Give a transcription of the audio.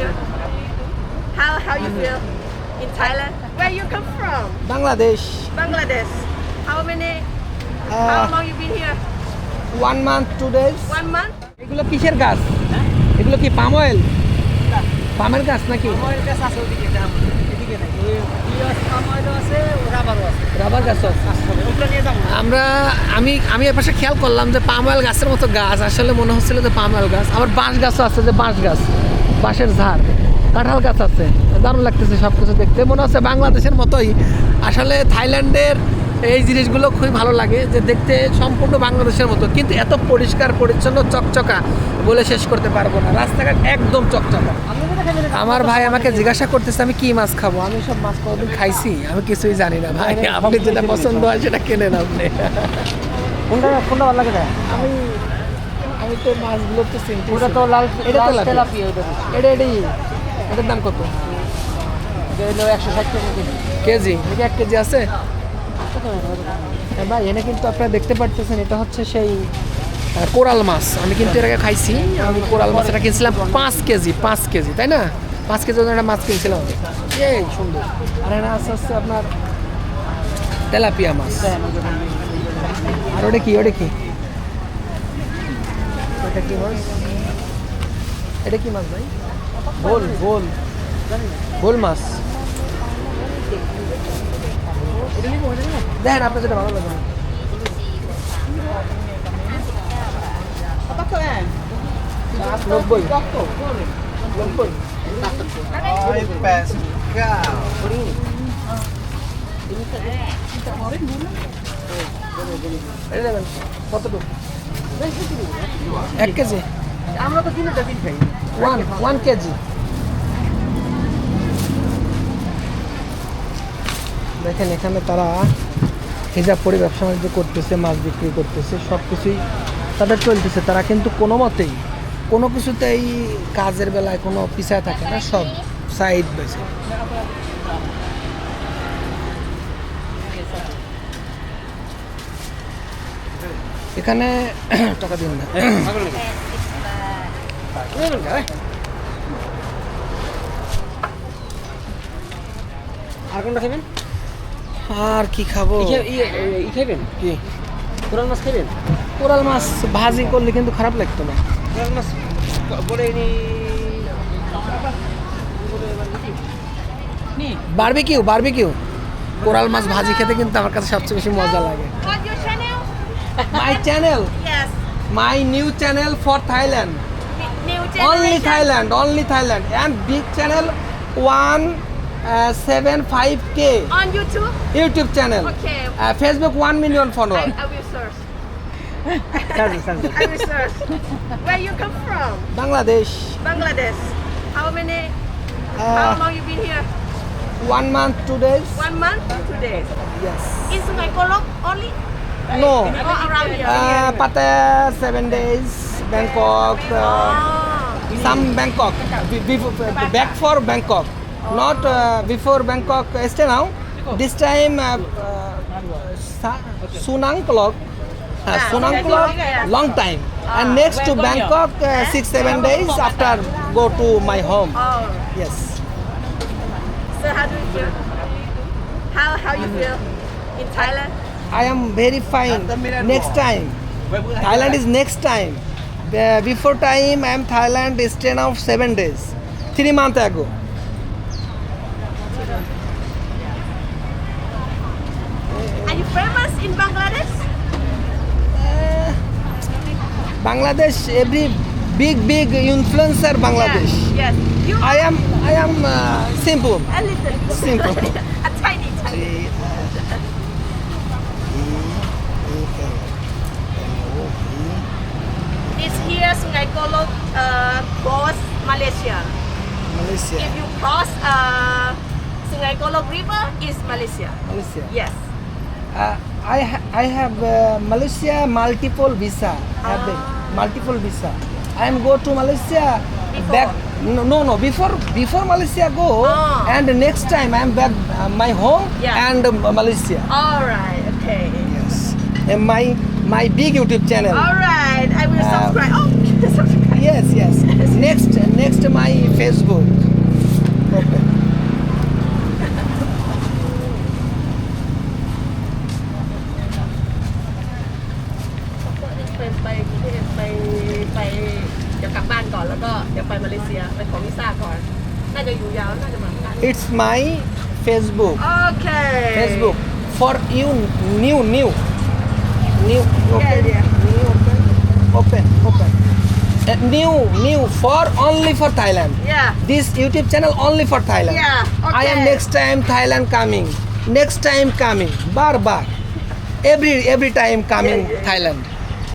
you? How how you feel in Thailand? Where you come from? Bangladesh Bangladesh. How many? Uh, long you been here? One month two days One month. এগুলো কিসের গাছ এগুলো কি palm oil পামের গাছ নাকি rubber গাছ আমরা আমি আমি এ পাশে খেয়াল করলাম যে পাম অয়েল গাছের মতো গাছ আসলে মনে হচ্ছিল যে পাম অয়েল গাছ আবার বাঁশ গাছও আছে যে বাঁশ গাছ বাঁশের ঝাড় কাঁঠাল গাছ আছে দারুণ লাগতেছে সব কিছু দেখতে। মনে হচ্ছে বাংলাদেশের মতোই। আসলে থাইল্যান্ডের এই জিনিসগুলো খুবই ভালো লাগে যে দেখতে সম্পূর্ণ বাংলাদেশের মতো কিন্তু এত পরিষ্কার পরিচ্ছন্ন চকচকা বলে শেষ করতে পারব না। রাস্তাঘাট একদম চকচকা। আমার ভাই আমাকে জিজ্ঞাসা করতেছে আমি কি মাছ খাব? আমি সব মাছ কোনোদিন খাইছি আমি কিছুই জানি না ভাই। আপনি যেটা পছন্দ হয় সেটা কেনেন আপনি? কোনটা কোনটা ভালো লাগে? আমি আমি তো মাছগুলো তো চিনতে ওটা তো লাল এটা তো। তেলাপিয়া ওটা। এটা এটাই। এটার দাম কত? এটা হলো একশো ষাট টাকা কেজি। কেজি? এটা এক কেজি আছে? এটা? ভাই এনে কিন্তু আপনারা দেখতে পারতেছেন এটা হচ্ছে সেই কোরাল মাছ। আমি কিন্তু এর আগে খাইছি আমি কোরাল মাছ এটা কিনছিলাম পাঁচ কেজি পাঁচ কেজি তাই না? পাঁচ কেজি ওজনের একটা মাছ কিনছিলাম। এই সুন্দর। আর এখানে আছে হচ্ছে আপনার তেলাপিয়া মাছ। আর ওটা কি ওটা কি? ওটা কি মাছ? এটা কি মাছ ভাই? বোল বোল। বোল মাছ। দেখেন আপনার যেটা ভালো লাগে। নব্বই। নব্বই এটা কতটুকু? এক কেজি? আমরা তো তিনটা তিন খাই। One one KG. দেখেন এখানে তারা হিজাব পরে ব্যবসা বাণিজ্য করতেছে মাছ বিক্রি করতেছে সব কিছুই তাদের চলতেছে। তারা কিন্তু কোনো মতেই কোনো কিছুতেই কাজের বেলায় কোনো পিছায় থাকে না সব সাইড বাই সাইড এখানে টাকা দিন না। আর কোনটা খাবেন? আর কি খাব? ই খা- ই- ই- ই খাবেন কি? কোরাল মাছ খাবেন কোরাল মাছ ভাজি করলে কিন্তু খারাপ লাগতো না। কোরাল মাছ বলে নি বারবিকিউ বারবিকিউ। কোরাল মাছ ভাজি খেতে কিন্তু আমার কাছে সবচেয়ে বেশি মজা লাগে। My channel? Yes. My new channel for Thailand. New channel? Only Thailand, only Thailand. And big channel 175k. Uh, On YouTube? YouTube channel. Okay. Uh, Facebook 1 million followers. I, I will search. Sorry, sorry. I will search. Where you come from? Bangladesh. Bangladesh. How many? Uh, how long you been here? One month, two days. One month, two days. Yes. In my Kolok only? Around here? Uh, Pattaya seven days, Bangkok, uh, oh. some Bangkok, before, back for Bangkok, not uh, before Bangkok. Stay now. This time, uh, uh, Sunang Klok, uh, Sunang Klok, long time, and next to Bangkok, uh, six seven days after go to my home. Oh. Yes. So how do you feel? How how you feel in Thailand? I am very fine. Next time, Thailand is next time. The- before time, I am Thailand is ten of seven days, three months ago. Are you famous in Bangladesh? Uh, Bangladesh, every big big influencer Bangladesh. Yes. yes. You I am I am uh, simple. a little. Simple. It's here Sungai Kolok uh, cross Malaysia. Malaysia. If you cross uh, Sungai Kolok River, is Malaysia. Malaysia. Yes. Uh, I ha- I have uh, Malaysia multiple visa. Have Ah. multiple visa. I am go to Malaysia Before. back. No, no, no. Before before Malaysia go, Ah. and next time I am back uh, my home Yeah. and uh, Malaysia. All right. Okay. Yes. And my my big YouTube channel. All right and I will um, subscribe. Uh, oh, subscribe. Yes, yes. next, next my Facebook. It's my Facebook. Okay. Facebook for you new new new. Okay. Yeah, yeah. Open open Uh, new new for only for Thailand. yeah This YouTube channel only for Thailand. Yeah, okay. I am next time Thailand coming. Next time coming. Bar bar. Every every time coming Yeah, yeah. Thailand.